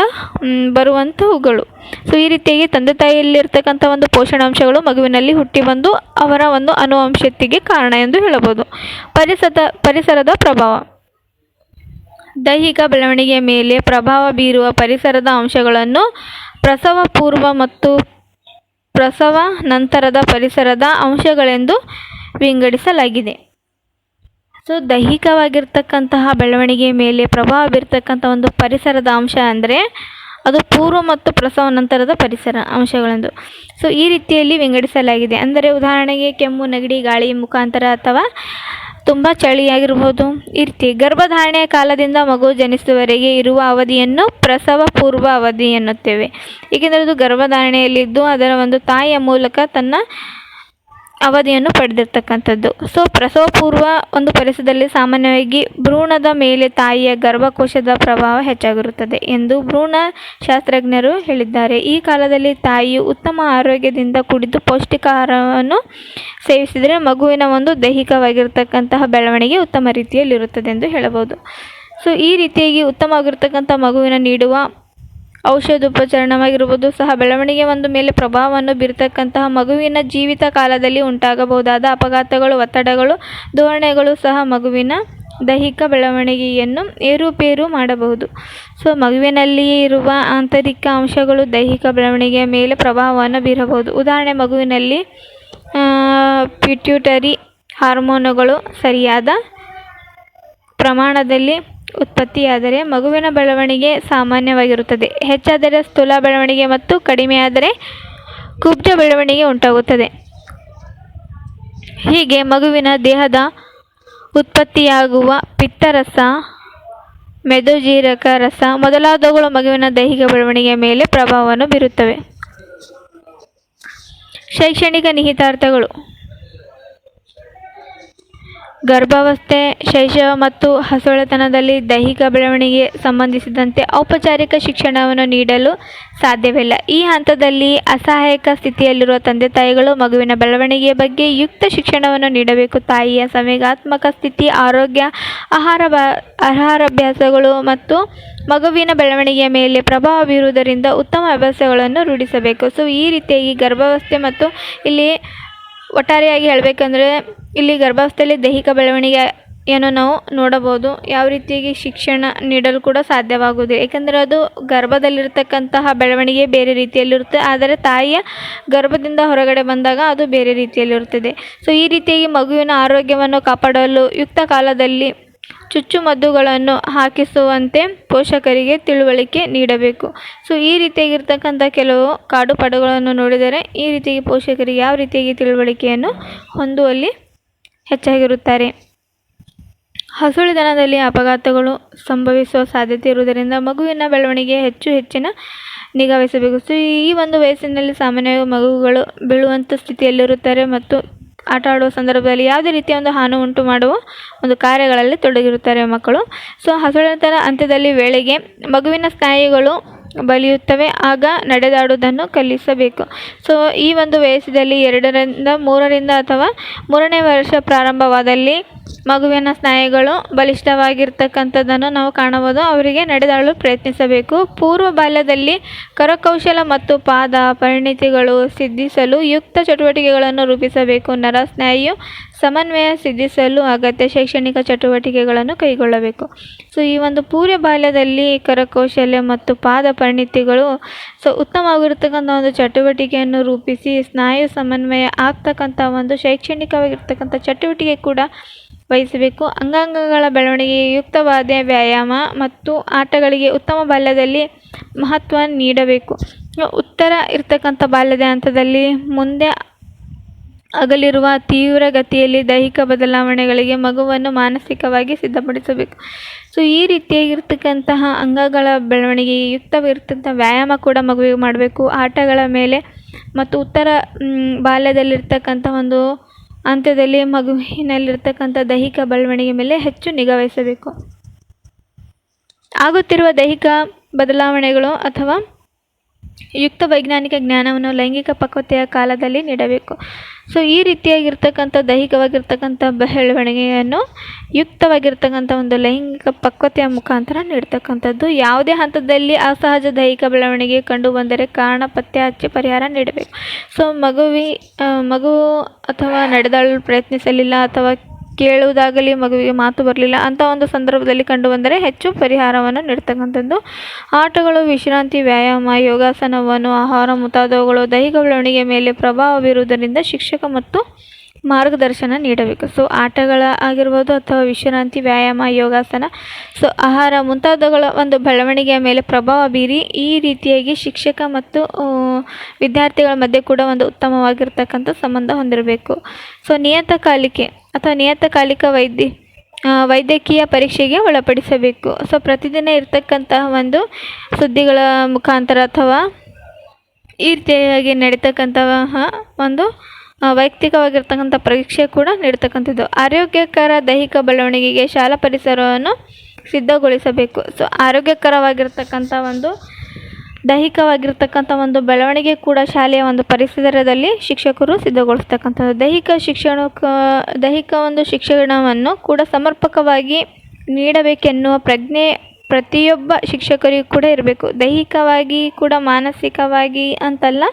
ಬರುವಂಥವುಗಳು ಸೊ ಈ ರೀತಿಯಾಗಿ ತಂದೆ ತಾಯಿಯಲ್ಲಿರ್ತಕ್ಕಂಥ ಒಂದು ಪೋಷಣಾಂಶಗಳು ಮಗುವಿನಲ್ಲಿ ಹುಟ್ಟಿ ಬಂದು ಅವರ ಒಂದು ಅನುವಂಶತೆಗೆ ಕಾರಣ ಎಂದು ಹೇಳಬಹುದು. ಪರಿಸರದ ಪರಿಸರದ ಪ್ರಭಾವ. ದೈಹಿಕ ಬೆಳವಣಿಗೆಯ ಮೇಲೆ ಪ್ರಭಾವ ಬೀರುವ ಪರಿಸರದ ಅಂಶಗಳನ್ನು ಪ್ರಸವ ಪೂರ್ವ ಮತ್ತು ಪ್ರಸವ ನಂತರದ ಪರಿಸರದ ಅಂಶಗಳೆಂದು ವಿಂಗಡಿಸಲಾಗಿದೆ. ಸೊ ದೈಹಿಕವಾಗಿರ್ತಕ್ಕಂತಹ ಬೆಳವಣಿಗೆ ಮೇಲೆ ಪ್ರಭಾವ ಬೀರ್ತಕ್ಕಂಥ ಒಂದು ಪರಿಸರದ ಅಂಶ ಅಂದರೆ ಅದು ಪೂರ್ವ ಮತ್ತು ಪ್ರಸವ ನಂತರದ ಪರಿಸರ ಅಂಶಗಳೆಂದು. ಸೊ ಈ ರೀತಿಯಲ್ಲಿ ವಿಂಗಡಿಸಲಾಗಿದೆ. ಅಂದರೆ ಉದಾಹರಣೆಗೆ ಕೆಮ್ಮು, ನೆಗಡಿ, ಗಾಳಿ, ಮುಖಾಂತರ ಅಥವಾ ತುಂಬ ಚಳಿಯಾಗಿರ್ಬೋದು. ಈ ರೀತಿ ಗರ್ಭಧಾರಣೆಯ ಕಾಲದಿಂದ ಮಗು ಜನಿಸುವವರೆಗೆ ಇರುವ ಅವಧಿಯನ್ನು ಪ್ರಸವ ಪೂರ್ವ ಅವಧಿ ಎನ್ನುತ್ತೇವೆ. ಏಕೆಂದರೆ ಅದು ಗರ್ಭಧಾರಣೆಯಲ್ಲಿದ್ದು ಅದರ ಒಂದು ತಾಯಿಯ ಮೂಲಕ ತನ್ನ ಅವಧಿಯನ್ನು ಪಡೆದಿರ್ತಕ್ಕಂಥದ್ದು. ಸೊ ಪ್ರಸವ ಪೂರ್ವ ಒಂದು ಪರಿಸರದಲ್ಲಿ ಸಾಮಾನ್ಯವಾಗಿ ಭ್ರೂಣದ ಮೇಲೆ ತಾಯಿಯ ಗರ್ಭಕೋಶದ ಪ್ರಭಾವ ಹೆಚ್ಚಾಗಿರುತ್ತದೆ ಎಂದು ಭ್ರೂಣ ಶಾಸ್ತ್ರಜ್ಞರು ಹೇಳಿದ್ದಾರೆ. ಈ ಕಾಲದಲ್ಲಿ ತಾಯಿಯು ಉತ್ತಮ ಆರೋಗ್ಯದಿಂದ ಕುಡಿದು ಪೌಷ್ಟಿಕ ಆಹಾರವನ್ನು ಸೇವಿಸಿದರೆ ಮಗುವಿನ ಒಂದು ದೈಹಿಕವಾಗಿರ್ತಕ್ಕಂತಹ ಬೆಳವಣಿಗೆ ಉತ್ತಮ ರೀತಿಯಲ್ಲಿರುತ್ತದೆ ಎಂದು ಹೇಳಬಹುದು. ಸೊ, ಈ ರೀತಿಯಾಗಿ ಉತ್ತಮವಾಗಿರ್ತಕ್ಕಂಥ ಮಗುವಿನ ನೀಡುವ ಔಷಧೋಪಚಾರಣವಾಗಿರ್ಬೋದು ಸಹ ಬೆಳವಣಿಗೆ ಒಂದು ಮೇಲೆ ಪ್ರಭಾವವನ್ನು ಬೀರ್ತಕ್ಕಂತಹ ಮಗುವಿನ ಜೀವಿತ ಕಾಲದಲ್ಲಿ ಉಂಟಾಗಬಹುದಾದ ಅಪಘಾತಗಳು, ಒತ್ತಡಗಳು, ಧೋರಣೆಗಳು ಸಹ ಮಗುವಿನ ದೈಹಿಕ ಬೆಳವಣಿಗೆಯನ್ನು ಏರುಪೇರು ಮಾಡಬಹುದು. ಸೊ ಮಗುವಿನಲ್ಲಿಯೇ ಇರುವ ಆಂತರಿಕ ಅಂಶಗಳು ದೈಹಿಕ ಬೆಳವಣಿಗೆಯ ಮೇಲೆ ಪ್ರಭಾವವನ್ನು ಬೀರಬಹುದು. ಉದಾಹರಣೆ, ಮಗುವಿನಲ್ಲಿ ಪಿಟ್ಯೂಟರಿ ಹಾರ್ಮೋನುಗಳು ಸರಿಯಾದ ಪ್ರಮಾಣದಲ್ಲಿ ಉತ್ಪತ್ತಿಯಾದರೆ ಮಗುವಿನ ಬೆಳವಣಿಗೆ ಸಾಮಾನ್ಯವಾಗಿರುತ್ತದೆ. ಹೆಚ್ಚಾದರೆ ಸ್ಥೂಲ ಬೆಳವಣಿಗೆ ಮತ್ತು ಕಡಿಮೆಯಾದರೆ ಕುಬ್ಜ ಬೆಳವಣಿಗೆ ಉಂಟಾಗುತ್ತದೆ. ಹೀಗೆ ಮಗುವಿನ ದೇಹದ ಉತ್ಪತ್ತಿಯಾಗುವ ಪಿತ್ತರಸ, ಮೆದುಜೀರಕ ರಸ ಮೊದಲಾದವುಗಳು ಮಗುವಿನ ದೈಹಿಕ ಬೆಳವಣಿಗೆಯ ಮೇಲೆ ಪ್ರಭಾವವನ್ನು ಬೀರುತ್ತವೆ. ಶೈಕ್ಷಣಿಕ ನಿಹಿತಾರ್ಥಗಳು. ಗರ್ಭಾವಸ್ಥೆ, ಶೈಶವ ಮತ್ತು ಹಸುಳೆತನದಲ್ಲಿ ದೈಹಿಕ ಬೆಳವಣಿಗೆ ಸಂಬಂಧಿಸಿದಂತೆ ಔಪಚಾರಿಕ ಶಿಕ್ಷಣವನ್ನು ನೀಡಲು ಸಾಧ್ಯವಿಲ್ಲ. ಈ ಹಂತದಲ್ಲಿ ಅಸಹಾಯಕ ಸ್ಥಿತಿಯಲ್ಲಿರುವ ತಂದೆ ತಾಯಿಗಳು ಮಗುವಿನ ಬೆಳವಣಿಗೆಯ ಬಗ್ಗೆ ಯುಕ್ತ ಶಿಕ್ಷಣವನ್ನು ನೀಡಬೇಕು. ತಾಯಿಯ ಸಂವೇಗಾತ್ಮಕ ಸ್ಥಿತಿ, ಆರೋಗ್ಯ, ಆಹಾರ ಆಹಾರ ಆಹಾರಾಭ್ಯಾಸಗಳು ಮತ್ತು ಮಗುವಿನ ಬೆಳವಣಿಗೆಯ ಮೇಲೆ ಪ್ರಭಾವ ಬೀರುವುದರಿಂದ ಉತ್ತಮ ಅಭ್ಯಾಸಗಳನ್ನು ರೂಢಿಸಬೇಕು. ಸೊ, ಈ ರೀತಿಯಾಗಿ ಗರ್ಭಾವಸ್ಥೆ ಮತ್ತು ಇಲ್ಲಿ ಒಟ್ಟಾರೆಯಾಗಿ ಹೇಳಬೇಕಂದ್ರೆ ಇಲ್ಲಿ ಗರ್ಭಾವಸ್ಥೆಯಲ್ಲಿ ದೈಹಿಕ ಬೆಳವಣಿಗೆಯನ್ನು ನಾವು ನೋಡಬಹುದು. ಯಾವ ರೀತಿಯಾಗಿ ಶಿಕ್ಷಣ ನೀಡಲು ಕೂಡ ಸಾಧ್ಯವಾಗುವುದಿಲ್ಲ. ಏಕೆಂದರೆ ಅದು ಗರ್ಭದಲ್ಲಿರ್ತಕ್ಕಂತಹ ಬೆಳವಣಿಗೆ ಬೇರೆ ರೀತಿಯಲ್ಲಿರುತ್ತೆ. ಆದರೆ ತಾಯಿಯ ಗರ್ಭದಿಂದ ಹೊರಗಡೆ ಬಂದಾಗ ಅದು ಬೇರೆ ರೀತಿಯಲ್ಲಿರುತ್ತದೆ. ಸೊ ಈ ರೀತಿಯಾಗಿ ಮಗುವಿನ ಆರೋಗ್ಯವನ್ನು ಕಾಪಾಡಲು ಯುಕ್ತ ಕಾಲದಲ್ಲಿ ಚುಚ್ಚುಮದ್ದುಗಳನ್ನು ಹಾಕಿಸುವಂತೆ ಪೋಷಕರಿಗೆ ತಿಳುವಳಿಕೆ ನೀಡಬೇಕು. ಸೊ, ಈ ರೀತಿಯಾಗಿರ್ತಕ್ಕಂಥ ಕೆಲವು ಕಾಡು ಪಡುಗಳನ್ನು ನೋಡಿದರೆ ಈ ರೀತಿಯಾಗಿ ಪೋಷಕರಿಗೆ ಯಾವ ರೀತಿಯಾಗಿ ತಿಳುವಳಿಕೆಯನ್ನು ಹೊಂದುವಲ್ಲಿ ಹೆಚ್ಚಾಗಿರುತ್ತಾರೆ. ಹಸುಳಿದನದಲ್ಲಿ ಅಪಘಾತಗಳು ಸಂಭವಿಸುವ ಸಾಧ್ಯತೆ ಇರುವುದರಿಂದ ಮಗುವಿನ ಬೆಳವಣಿಗೆ ಹೆಚ್ಚು ಹೆಚ್ಚಿನ ನಿಗಾವಹಿಸಬೇಕು. ಸೊ, ಈ ಒಂದು ವಯಸ್ಸಿನಲ್ಲಿ ಸಾಮಾನ್ಯವಾಗಿ ಮಗುಗಳು ಬೀಳುವಂಥ ಸ್ಥಿತಿಯಲ್ಲಿರುತ್ತಾರೆ ಮತ್ತು ಆಟ ಆಡುವ ಸಂದರ್ಭದಲ್ಲಿ ಯಾವುದೇ ರೀತಿಯ ಒಂದು ಹಾನಿ ಉಂಟು ಮಾಡುವ ಒಂದು ಕಾರ್ಯಗಳಲ್ಲಿ ತೊಡಗಿರುತ್ತಾರೆ ಮಕ್ಕಳು. ಸೊ ಹಸುಳೆತನ ಅಂತ್ಯದಲ್ಲಿ ವೇಳೆಗೆ ಮಗುವಿನ ಸ್ನಾಯುಗಳು ಬಲಿಯುತ್ತವೆ, ಆಗ ನಡೆದಾಡುವುದನ್ನು ಕಲಿಸಬೇಕು. ಸೊ, ಈ ಒಂದು ವಯಸ್ಸಿನಲ್ಲಿ ಎರಡರಿಂದ ಮೂರರಿಂದ ಅಥವಾ ಮೂರನೇ ವರ್ಷ ಪ್ರಾರಂಭವಾದಲ್ಲಿ ಮಗುವಿನ ಸ್ನಾಯುಗಳು ಬಲಿಷ್ಠವಾಗಿರ್ತಕ್ಕಂಥದ್ದನ್ನು ನಾವು ಕಾಣಬಹುದು ಅವರಿಗೆ ನಡೆದಾಡಲು ಪ್ರಯತ್ನಿಸಬೇಕು. ಪೂರ್ವ ಬಾಲ್ಯದಲ್ಲಿ ಕರಕೌಶಲ ಮತ್ತು ಪಾದ ಪರಿಣಿತಿಗಳು ಸಿದ್ಧಿಸಲು ಯುಕ್ತ ಚಟುವಟಿಕೆಗಳನ್ನು ರೂಪಿಸಬೇಕು. ನರ ಸ್ನಾಯು ಸಮನ್ವಯ ಸಿದ್ಧಿಸಲು ಅಗತ್ಯ ಶೈಕ್ಷಣಿಕ ಚಟುವಟಿಕೆಗಳನ್ನು ಕೈಗೊಳ್ಳಬೇಕು. ಸೊ ಈ ಒಂದು ಪೂರ್ವ ಬಾಲ್ಯದಲ್ಲಿ ಕರಕೌಶಲ್ಯ ಮತ್ತು ಪಾದ ಪರಿಣಿತಿಗಳು ಸೊ, ಉತ್ತಮವಾಗಿರ್ತಕ್ಕಂಥ ಒಂದು ಚಟುವಟಿಕೆಯನ್ನು ರೂಪಿಸಿ ಸ್ನಾಯು ಸಮನ್ವಯ ಆಗ್ತಕ್ಕಂಥ ಒಂದು ಶೈಕ್ಷಣಿಕವಾಗಿರ್ತಕ್ಕಂಥ ಚಟುವಟಿಕೆ ಕೂಡ ವಹಿಸಬೇಕು. ಅಂಗಾಂಗಗಳ ಬೆಳವಣಿಗೆಗೆ ಯುಕ್ತವಾದ ವ್ಯಾಯಾಮ ಮತ್ತು ಆಟಗಳಿಗೆ ಉತ್ತಮ ಬಾಲ್ಯದಲ್ಲಿ ಮಹತ್ವ ನೀಡಬೇಕು. ಉತ್ತರ ಇರ್ತಕ್ಕಂಥ ಬಾಲ್ಯದ ಹಂತದಲ್ಲಿ ಮುಂದೆ ಆಗಲಿರುವ ತೀವ್ರ ಗತಿಯಲ್ಲಿ ದೈಹಿಕ ಬದಲಾವಣೆಗಳಿಗೆ ಮಗುವನ್ನು ಮಾನಸಿಕವಾಗಿ ಸಿದ್ಧಪಡಿಸಬೇಕು. ಸೊ ಈ ರೀತಿಯಾಗಿರ್ತಕ್ಕಂತಹ ಅಂಗಗಳ ಬೆಳವಣಿಗೆ ಯುಕ್ತವಾಗಿರ್ತಕ್ಕಂಥ ವ್ಯಾಯಾಮ ಕೂಡ ಮಗುವಿಗೆ ಮಾಡಬೇಕು. ಆಟಗಳ ಮೇಲೆ ಮತ್ತು ಉತ್ತರ ಬಾಲ್ಯದಲ್ಲಿರ್ತಕ್ಕಂಥ ಒಂದು ಹಂತದಲ್ಲಿ ಮಗುವಿನಲ್ಲಿರ್ತಕ್ಕಂಥ ದೈಹಿಕ ಬೆಳವಣಿಗೆ ಮೇಲೆ ಹೆಚ್ಚು ನಿಗಾವಹಿಸಬೇಕು ಆಗುತ್ತಿರುವ ದೈಹಿಕ ಬದಲಾವಣೆಗಳು ಅಥವಾ ಯುಕ್ತ ವೈಜ್ಞಾನಿಕ ಜ್ಞಾನವನ್ನು ಲೈಂಗಿಕ ಪಕ್ವತೆಯ ಕಾಲದಲ್ಲಿ ನೀಡಬೇಕು. ಸೊ ಈ ರೀತಿಯಾಗಿರ್ತಕ್ಕಂಥ ದೈಹಿಕವಾಗಿರ್ತಕ್ಕಂಥ ಬೆಳವಣಿಗೆಯನ್ನು ಯುಕ್ತವಾಗಿರ್ತಕ್ಕಂಥ ಒಂದು ಲೈಂಗಿಕ ಪಕ್ವತೆಯ ಮುಖಾಂತರ ನೀಡ್ತಕ್ಕಂಥದ್ದು. ಯಾವುದೇ ಹಂತದಲ್ಲಿ ಅಸಹಜ ದೈಹಿಕ ಬೆಳವಣಿಗೆ ಕಂಡು ಬಂದರೆ ಕಾರಣ ಪತ್ತೆ ಹಚ್ಚಿ ಪರಿಹಾರ ನೀಡಬೇಕು. ಸೊ ಮಗುವಿ ಮಗು ಅಥವಾ ನಡೆದಾಡಲು ಪ್ರಯತ್ನಿಸಲಿಲ್ಲ ಅಥವಾ ಕೇಳುವುದಾಗಲಿ, ಮಗುವಿಗೆ ಮಾತು ಬರಲಿಲ್ಲ. ಅಂತ ಒಂದು ಸಂದರ್ಭದಲ್ಲಿ ಕಂಡು ಬಂದರೆ ಹೆಚ್ಚು ಪರಿಹಾರವನ್ನು ನೀಡ್ತಕ್ಕಂಥದ್ದು. ಆಟಗಳು, ವಿಶ್ರಾಂತಿ, ವ್ಯಾಯಾಮ, ಯೋಗಾಸನವನ್ನು, ಆಹಾರ, ಮುಂತಾದವುಗಳು ದೈಹಿಕ ಬೆಳವಣಿಗೆ ಮೇಲೆ ಪ್ರಭಾವ ಬೀರುವುದರಿಂದ ಶಿಕ್ಷಕ ಮತ್ತು ಮಾರ್ಗದರ್ಶನ ನೀಡಬೇಕು. ಸೊ ಆಟಗಳ ಆಗಿರ್ಬೋದು ಅಥವಾ ವಿಶ್ರಾಂತಿ, ವ್ಯಾಯಾಮ, ಯೋಗಾಸನ ಸೊ ಆಹಾರ ಮುಂತಾದವುಗಳ ಒಂದು ಬೆಳವಣಿಗೆಯ ಮೇಲೆ ಪ್ರಭಾವ ಬೀರಿ ಈ ರೀತಿಯಾಗಿ ಶಿಕ್ಷಕ ಮತ್ತು ವಿದ್ಯಾರ್ಥಿಗಳ ಮಧ್ಯೆ ಕೂಡ ಒಂದು ಉತ್ತಮವಾಗಿರ್ತಕ್ಕಂಥ ಸಂಬಂಧ ಹೊಂದಿರಬೇಕು. ಸೊ ನಿಯತಕಾಲಿಕೆ ಅಥವಾ ನಿಯತಕಾಲಿಕ ವೈದ್ಯ ವೈದ್ಯಕೀಯ ಪರೀಕ್ಷೆಗೆ ಒಳಪಡಿಸಬೇಕು. ಸೊ ಪ್ರತಿದಿನ ಇರ್ತಕ್ಕಂತಹ ಒಂದು ಸುದ್ದಿಗಳ ಮುಖಾಂತರ ಅಥವಾ ಈ ರೀತಿಯಾಗಿ ನಡೀತಕ್ಕಂತಹ ಒಂದು ವೈಯಕ್ತಿಕವಾಗಿರ್ತಕ್ಕಂಥ ಪರೀಕ್ಷೆ ಕೂಡ ನೀಡ್ತಕ್ಕಂಥದ್ದು. ಆರೋಗ್ಯಕರ ದೈಹಿಕ ಬೆಳವಣಿಗೆಗೆ ಶಾಲಾ ಪರಿಸರವನ್ನು ಸಿದ್ಧಗೊಳಿಸಬೇಕು. ಸೊ ಆರೋಗ್ಯಕರವಾಗಿರ್ತಕ್ಕಂಥ ಒಂದು, ದೈಹಿಕವಾಗಿರ್ತಕ್ಕಂಥ ಒಂದು ಬೆಳವಣಿಗೆ ಕೂಡ ಶಾಲೆಯ ಒಂದು ಪರಿಸರದಲ್ಲಿ ಶಿಕ್ಷಕರು ಸಿದ್ಧಗೊಳಿಸ್ತಕ್ಕಂಥದ್ದು. ದೈಹಿಕ ಶಿಕ್ಷಣಕ್ಕೆ ದೈಹಿಕ ಒಂದು ಶಿಕ್ಷಣವನ್ನು ಕೂಡ ಸಮರ್ಪಕವಾಗಿ ನೀಡಬೇಕೆನ್ನುವ ಪ್ರಜ್ಞೆ ಪ್ರತಿಯೊಬ್ಬ ಶಿಕ್ಷಕರಿಗೂ ಕೂಡ ಇರಬೇಕು. ದೈಹಿಕವಾಗಿ ಕೂಡ ಮಾನಸಿಕವಾಗಿ ಅಂತಲ್ಲ,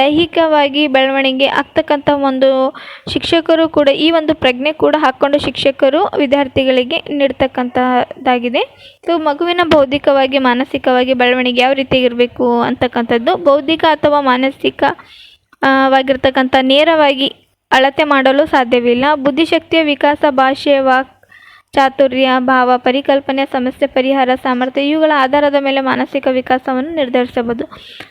ದೈಹಿಕವಾಗಿ ಬೆಳವಣಿಗೆ ಆಗ್ತಕ್ಕಂಥ ಒಂದು ಶಿಕ್ಷಕರು ಕೂಡ, ಈ ಒಂದು ಪ್ರಜ್ಞೆ ಕೂಡ ಹಾಕ್ಕೊಂಡು ಶಿಕ್ಷಕರು ವಿದ್ಯಾರ್ಥಿಗಳಿಗೆ ನೀಡ್ತಕ್ಕಂತಹದ್ದಾಗಿದೆ ಸೊ, ಮಗುವಿನ ಬೌದ್ಧಿಕವಾಗಿ, ಮಾನಸಿಕವಾಗಿ ಬೆಳವಣಿಗೆ ಯಾವ ರೀತಿ ಇರಬೇಕು ಅಂತಕ್ಕಂಥದ್ದು, ಬೌದ್ಧಿಕ ಅಥವಾ ಮಾನಸಿಕ ವಾಗಿರ್ತಕ್ಕಂಥ ನೇರವಾಗಿ ಅಳತೆ ಮಾಡಲು ಸಾಧ್ಯವಿಲ್ಲ. ಬುದ್ಧಿಶಕ್ತಿಯ ವಿಕಾಸ ಭಾಷೆ ವಾಕ್ ಚಾತುರ್ಯ, ಭಾವ, ಪರಿಕಲ್ಪನೆ, ಸಮಸ್ಯೆ, ಪರಿಹಾರ, ಸಾಮರ್ಥ್ಯ ಇವುಗಳ ಆಧಾರದ ಮೇಲೆ ಮಾನಸಿಕ ವಿಕಾಸವನ್ನು ನಿರ್ಧರಿಸಬಹುದು.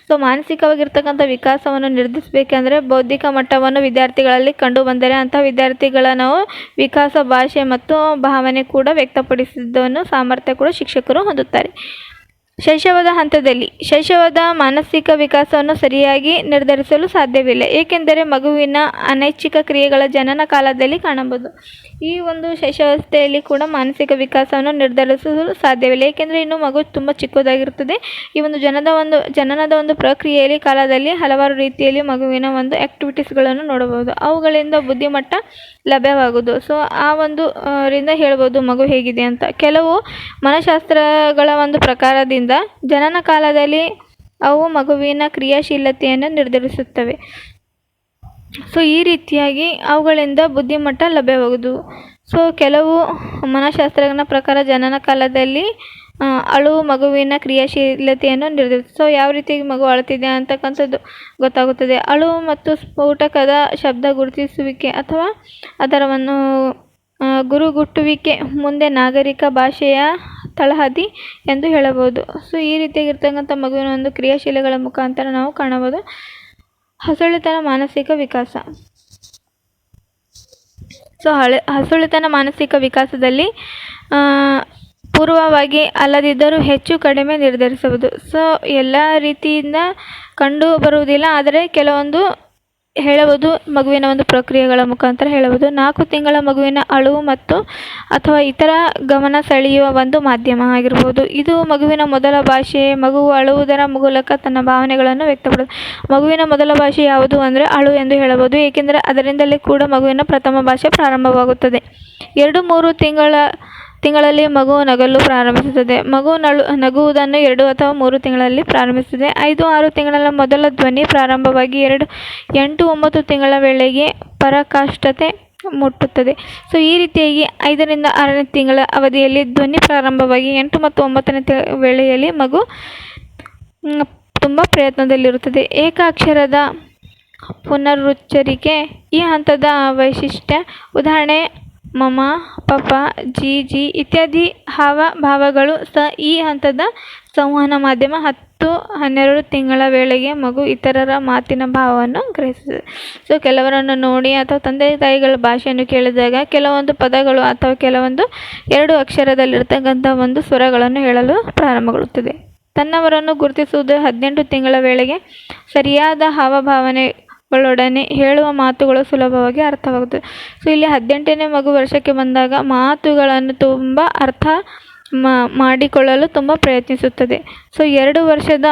ಸೊ ಮಾನಸಿಕವಾಗಿರ್ತಕ್ಕಂಥ ವಿಕಾಸವನ್ನು ನಿರ್ಧರಿಸಬೇಕೆಂದರೆ ಬೌದ್ಧಿಕ ಮಟ್ಟವನ್ನು ವಿದ್ಯಾರ್ಥಿಗಳಲ್ಲಿ ಕಂಡು ಬಂದರೆ ಅಂತಹ ವಿದ್ಯಾರ್ಥಿಗಳ ನಾವು ವಿಕಾಸ ಭಾಷೆ ಮತ್ತು ಭಾವನೆ ಕೂಡ ವ್ಯಕ್ತಪಡಿಸಿದ್ದನ್ನು ಸಾಮರ್ಥ್ಯ ಕೂಡ ಶಿಕ್ಷಕರು ಹೊಂದುತ್ತಾರೆ. ಶೈಶವದ ಹಂತದಲ್ಲಿ ಶೈಶವದ ಮಾನಸಿಕ ವಿಕಾಸವನ್ನು ಸರಿಯಾಗಿ ನಿರ್ಧರಿಸಲು ಸಾಧ್ಯವಿಲ್ಲ. ಏಕೆಂದರೆ ಮಗುವಿನ ಅನೈಚ್ಛಿಕ ಕ್ರಿಯೆಗಳ ಜನನ ಕಾಲದಲ್ಲಿ ಕಾಣಬಹುದು. ಈ ಒಂದು ಶೈಶವಸ್ಥೆಯಲ್ಲಿ ಕೂಡ ಮಾನಸಿಕ ವಿಕಾಸವನ್ನು ನಿರ್ಧರಿಸಲು ಸಾಧ್ಯವಿಲ್ಲ. ಏಕೆಂದರೆ ಇನ್ನು ಮಗು ತುಂಬ ಚಿಕ್ಕದಾಗಿರುತ್ತದೆ. ಈ ಒಂದು ಜನದ ಒಂದು, ಜನನದ ಒಂದು ಪ್ರಕ್ರಿಯೆಯಲ್ಲಿ ಕಾಲದಲ್ಲಿ ಹಲವಾರು ರೀತಿಯಲ್ಲಿ ಮಗುವಿನ ಒಂದು ಆಕ್ಟಿವಿಟೀಸ್ಗಳನ್ನು ನೋಡಬಹುದು. ಅವುಗಳಿಂದ ಬುದ್ಧಿಮಟ್ಟ ಲಭ್ಯವಾಗುವುದು. ಸೊ ಆ ಒಂದು ರಿಂದ ಹೇಳ್ಬೋದು ಮಗು ಹೇಗಿದೆ ಅಂತ. ಕೆಲವು ಮನಃಶಾಸ್ತ್ರಗಳ ಒಂದು ಪ್ರಕಾರದಿಂದ ಜನನ ಕಾಲದಲ್ಲಿ ಅವು ಮಗುವಿನ ಕ್ರಿಯಾಶೀಲತೆಯನ್ನು ನಿರ್ಧರಿಸುತ್ತವೆ. ಸೊ ಈ ರೀತಿಯಾಗಿ ಅವುಗಳಿಂದ ಬುದ್ಧಿಮಟ್ಟ ಲಭ್ಯವಾಗುವುದು. ಸೊ ಕೆಲವು ಮನಶಾಸ್ತ್ರಗಳ ಪ್ರಕಾರ ಜನನ ಕಾಲದಲ್ಲಿ ಅಳು ಮಗುವಿನ ಕ್ರಿಯಾಶೀಲತೆಯನ್ನು ನಿರ್ಧರಿಸುತ್ತೆ. ಸೊ ಯಾವ ರೀತಿ ಮಗು ಅಳುತ್ತಿದೆ ಅಂತಕ್ಕಂಥದ್ದು ಗೊತ್ತಾಗುತ್ತದೆ. ಅಳು ಮತ್ತು ಸ್ಫೋಟಕದ ಶಬ್ದ ಗುರುತಿಸುವಿಕೆ ಅಥವಾ ಅದರವನ್ನು ಗುರುಗುಟ್ಟುವಿಕೆ ಮುಂದೆ ನಾಗರಿಕ ಭಾಷೆಯ ತಳಹದಿ ಎಂದು ಹೇಳಬಹುದು. ಸೊ ಈ ರೀತಿಯಾಗಿರ್ತಕ್ಕಂಥ ಮಗುವಿನ ಒಂದು ಕ್ರಿಯಾಶೀಲಗಳ ಮುಖಾಂತರ ನಾವು ಕಾಣಬಹುದು. ಹಸುಳೆತನ ಮಾನಸಿಕ ವಿಕಾಸ. ಸೊ ಹಳೆ, ಹಸುಳೆತನ ಮಾನಸಿಕ ವಿಕಾಸದಲ್ಲಿ ಪೂರ್ವವಾಗಿ ಅಲ್ಲದಿದ್ದರೂ ಹೆಚ್ಚು ಕಡಿಮೆ ನಿರ್ಧರಿಸಬಹುದು ಸೊ ಎಲ್ಲ ರೀತಿಯಿಂದ ಕಂಡು ಬರುವುದಿಲ್ಲ, ಆದರೆ ಕೆಲವೊಂದು ಹೇಳಬಹುದು ಮಗುವಿನ ಒಂದು ಪ್ರಕ್ರಿಯೆಗಳ ಮುಖಾಂತರ ಹೇಳಬಹುದು ನಾಲ್ಕು ತಿಂಗಳ ಮಗುವಿನ ಅಳುವು ಮತ್ತು ಅಥವಾ ಇತರ ಗಮನ ಸೆಳೆಯುವ ಒಂದು ಮಾಧ್ಯಮ ಆಗಿರ್ಬೋದು. ಇದು ಮಗುವಿನ ಮೊದಲ ಭಾಷೆ ಮಗುವು ಅಳುವುದರ ಮೂಲಕ ತನ್ನ ಭಾವನೆಗಳನ್ನು ವ್ಯಕ್ತಪಡ ಮಗುವಿನ ಮೊದಲ ಭಾಷೆ ಯಾವುದು ಅಂದರೆ ಅಳು ಎಂದು ಹೇಳಬಹುದು, ಏಕೆಂದರೆ ಅದರಿಂದಲೇ ಕೂಡ ಮಗುವಿನ ಪ್ರಥಮ ಭಾಷೆ ಪ್ರಾರಂಭವಾಗುತ್ತದೆ. ಎರಡು ಮೂರು ತಿಂಗಳ ತಿಂಗಳಲ್ಲಿ ಮಗು ನಗಲು ಪ್ರಾರಂಭಿಸುತ್ತದೆ. ಮಗು ನಳು ನಗುವುದನ್ನು ಎರಡು ಅಥವಾ ಮೂರು ತಿಂಗಳಲ್ಲಿ ಪ್ರಾರಂಭಿಸುತ್ತದೆ. ಐದು, ಆರು ತಿಂಗಳ ಮೊದಲ ಧ್ವನಿ ಪ್ರಾರಂಭವಾಗಿ ಎರಡು, ಎಂಟು, ಒಂಬತ್ತು ತಿಂಗಳ ವೇಳೆಗೆ ಪರಾಕಾಷ್ಠತೆ ಮುಟ್ಟುತ್ತದೆ. ಸೊ ಈ ರೀತಿಯಾಗಿ ಐದರಿಂದ ಆರನೇ ತಿಂಗಳ ಅವಧಿಯಲ್ಲಿ ಧ್ವನಿ ಪ್ರಾರಂಭವಾಗಿ ಎಂಟು ಮತ್ತು ಒಂಬತ್ತನೇ ತಿ ವೇಳೆಯಲ್ಲಿ ಮಗು ತುಂಬ ಪ್ರಯತ್ನದಲ್ಲಿರುತ್ತದೆ. ಏಕಾಕ್ಷರದ ಪುನರುಚ್ಚರಿಕೆ ಈ ಹಂತದ ವೈಶಿಷ್ಟ್ಯ. ಉದಾಹರಣೆ ಮಮ, ಪಪ, ಜಿ ಜಿ ಇತ್ಯಾದಿ ಹಾವಭಾವಗಳು ಸಹ ಈ ಹಂತದ ಸಂವಹನ ಮಾಧ್ಯಮ ಹತ್ತು, ಹನ್ನೆರಡು ತಿಂಗಳ ವೇಳೆಗೆ ಮಗು ಇತರರ ಮಾತಿನ ಭಾವವನ್ನು ಗ್ರಹಿಸುತ್ತದೆ. ಸೊ ಕೆಲವರನ್ನು ನೋಡಿ ಅಥವಾ ತಂದೆ ತಾಯಿಗಳ ಭಾಷೆಯನ್ನು ಕೇಳಿದಾಗ ಕೆಲವೊಂದು ಪದಗಳು ಅಥವಾ ಕೆಲವೊಂದು ಎರಡು ಅಕ್ಷರದಲ್ಲಿರ್ತಕ್ಕಂಥ ಒಂದು ಸ್ವರಗಳನ್ನು ಹೇಳಲು ಪ್ರಾರಂಭಗೊಳ್ಳುತ್ತದೆ. ತನ್ನವರನ್ನು ಗುರುತಿಸುವುದು ಹದಿನೆಂಟು ತಿಂಗಳ ವೇಳೆಗೆ ಸರಿಯಾದ ಹಾವಭಾವನೆ ಗಳೊಡನೆ ಹೇಳುವ ಮಾತುಗಳು ಸುಲಭವಾಗಿ ಅರ್ಥವಾಗುತ್ತದೆ. ಸೊ ಇಲ್ಲಿ ಹದಿನೆಂಟನೇ ಮಗು ವರ್ಷಕ್ಕೆ ಬಂದಾಗ ಮಾತುಗಳನ್ನು ತುಂಬ ಅರ್ಥ ಮಾಡಿಕೊಳ್ಳಲು ತುಂಬ ಪ್ರಯತ್ನಿಸುತ್ತದೆ. ಸೊ ಎರಡು ವರ್ಷದ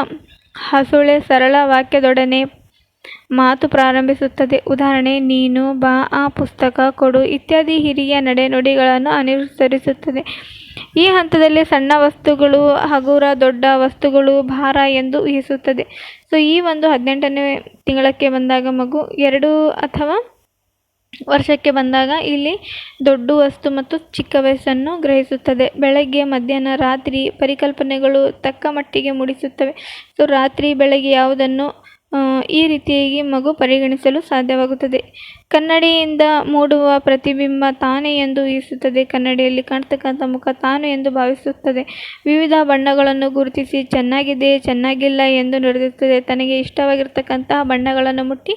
ಹಸುಳೆ ಸರಳ ವಾಕ್ಯದೊಡನೆ ಮಾತು ಪ್ರಾರಂಭಿಸುತ್ತದೆ. ಉದಾಹರಣೆ, ನೀನು ಬಾ, ಆ ಪುಸ್ತಕ ಕೊಡು, ಇತ್ಯಾದಿ ಹಿರಿಯ ನಡೆನುಡಿಗಳನ್ನು ಅನುಸರಿಸುತ್ತದೆ. ಈ ಹಂತದಲ್ಲಿ ಸಣ್ಣ ವಸ್ತುಗಳು ಹಗುರ ದೊಡ್ಡ ವಸ್ತುಗಳು ಭಾರ ಎಂದು ಊಹಿಸುತ್ತದೆ. ಸೊ ಈ ಒಂದು ಹದಿನೆಂಟನೇ ತಿಂಗಳಕ್ಕೆ ಬಂದಾಗ ಮಗು ಎರಡು ಅಥವಾ ವರ್ಷಕ್ಕೆ ಬಂದಾಗ ಇಲ್ಲಿ ದೊಡ್ಡ ವಸ್ತು ಮತ್ತು ಚಿಕ್ಕ ವಯಸ್ಸನ್ನು ಗ್ರಹಿಸುತ್ತದೆ. ಬೆಳಗ್ಗೆ, ಮಧ್ಯಾಹ್ನ, ರಾತ್ರಿ ಪರಿಕಲ್ಪನೆಗಳು ತಕ್ಕ ಮಟ್ಟಿಗೆ ಮೂಡಿಸುತ್ತವೆ. ಸೊ ರಾತ್ರಿ, ಬೆಳಗ್ಗೆ ಯಾವುದನ್ನು ಈ ರೀತಿಯಾಗಿ ಮಗು ಪರಿಗಣಿಸಲು ಸಾಧ್ಯವಾಗುತ್ತದೆ. ಕನ್ನಡಿಯಿಂದ ಮೂಡುವ ಪ್ರತಿಬಿಂಬ ತಾನೇ ಎಂದು ಊಹಿಸುತ್ತದೆ ಕನ್ನಡಿಯಲ್ಲಿ ಕಾಣ್ತಕ್ಕಂಥ ಮುಖ ತಾನು ಎಂದು ಭಾವಿಸುತ್ತದೆ. ವಿವಿಧ ಬಣ್ಣಗಳನ್ನು ಗುರುತಿಸಿ ಚೆನ್ನಾಗಿದೆ, ಚೆನ್ನಾಗಿಲ್ಲ ಎಂದು ನುಡಿಯುತ್ತದೆ. ತನಗೆ ಇಷ್ಟವಾಗಿರ್ತಕ್ಕಂತಹ ಬಣ್ಣಗಳನ್ನು ಮುಟ್ಟಿ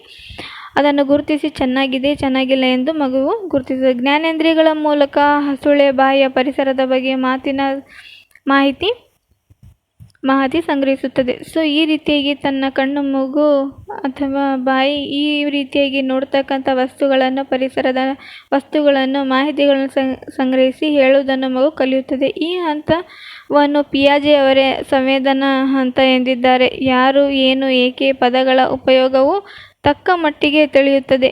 ಅದನ್ನು ಗುರುತಿಸಿ ಚೆನ್ನಾಗಿದೆ, ಚೆನ್ನಾಗಿಲ್ಲ ಎಂದು ಮಗುವು ಗುರುತಿಸುತ್ತದೆ. ಜ್ಞಾನೇಂದ್ರಿಯಗಳ ಮೂಲಕ ಹಸುಳೆ ಬಾಯಿಯ ಪರಿಸರದ ಬಗ್ಗೆ ಮಾತಿನ ಮಾಹಿತಿ ಮಾಹಿತಿ ಸಂಗ್ರಹಿಸುತ್ತದೆ. ಸೊ ಈ ರೀತಿಯಾಗಿ ತನ್ನ ಕಣ್ಣು, ಮೂಗು ಅಥವಾ ಬಾಯಿ ಈ ರೀತಿಯಾಗಿ ನೋಡ್ತಕ್ಕಂಥ ವಸ್ತುಗಳನ್ನು, ಪರಿಸರದ ವಸ್ತುಗಳನ್ನು, ಮಾಹಿತಿಗಳನ್ನು ಸಂಗ್ರಹಿಸಿ ಹೇಳುವುದನ್ನು ಮಗು ಕಲಿಯುತ್ತದೆ. ಈ ಹಂತವನ್ನು ಪಿಯಾಜೆ ಅವರೇ ಸಂವೇದನಾ ಹಂತ ಎಂದಿದ್ದಾರೆ. ಯಾರು, ಏನು, ಏಕೆ ಪದಗಳ ಉಪಯೋಗವು ತಕ್ಕ ಮಟ್ಟಿಗೆ ತಿಳಿಯುತ್ತದೆ.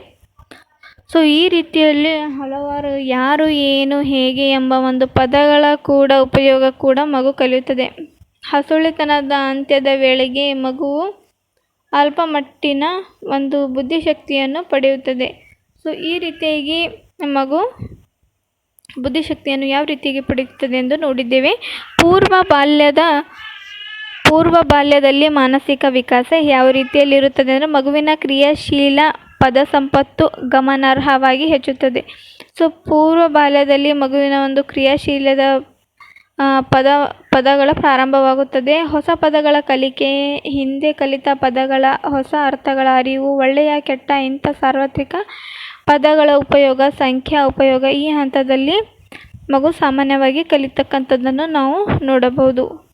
ಸೊ ಈ ರೀತಿಯಲ್ಲಿ ಹಲವಾರು ಯಾರು, ಏನು, ಹೇಗೆ ಎಂಬ ಒಂದು ಪದಗಳ ಕೂಡ ಉಪಯೋಗ ಕೂಡ ಮಗು ಕಲಿಯುತ್ತದೆ. ಹಸುಳೆತನದ ಅಂತ್ಯದ ವೇಳೆಗೆ ಮಗುವು ಅಲ್ಪಮಟ್ಟಿನ ಒಂದು ಬುದ್ಧಿಶಕ್ತಿಯನ್ನು ಪಡೆಯುತ್ತದೆ. ಸೊ, ಈ ರೀತಿಯಾಗಿ ಮಗು ಬುದ್ಧಿಶಕ್ತಿಯನ್ನು ಯಾವ ರೀತಿಯಾಗಿ ಪಡೆಯುತ್ತದೆ ಎಂದು ನೋಡಿದ್ದೇವೆ. ಪೂರ್ವ ಬಾಲ್ಯದ, ಪೂರ್ವ ಬಾಲ್ಯದಲ್ಲಿ ಮಾನಸಿಕ ವಿಕಾಸ ಯಾವ ರೀತಿಯಲ್ಲಿರುತ್ತದೆ ಅಂದರೆ ಮಗುವಿನ ಕ್ರಿಯಾಶೀಲ ಪದ ಸಂಪತ್ತು ಗಮನಾರ್ಹವಾಗಿ ಹೆಚ್ಚುತ್ತದೆ. ಸೊ, ಪೂರ್ವ ಬಾಲ್ಯದಲ್ಲಿ ಮಗುವಿನ ಒಂದು ಕ್ರಿಯಾಶೀಲದ ಪದ ಪದಗಳ ಪ್ರಾರಂಭವಾಗುತ್ತದೆ. ಹೊಸ ಪದಗಳ ಕಲಿಕೆ, ಹಿಂದೆ ಕಲಿತ ಪದಗಳ ಹೊಸ ಅರ್ಥಗಳ ಅರಿವು, ಒಳ್ಳೆಯ, ಕೆಟ್ಟ, ಇಂಥ ಸಾರ್ವತ್ರಿಕ ಪದಗಳ ಉಪಯೋಗ, ಸಂಖ್ಯಾ ಉಪಯೋಗ ಈ ಹಂತದಲ್ಲಿ ಮಗು ಸಾಮಾನ್ಯವಾಗಿ ಕಲಿತಕ್ಕಂಥದ್ದನ್ನು ನಾವು ನೋಡಬಹುದು.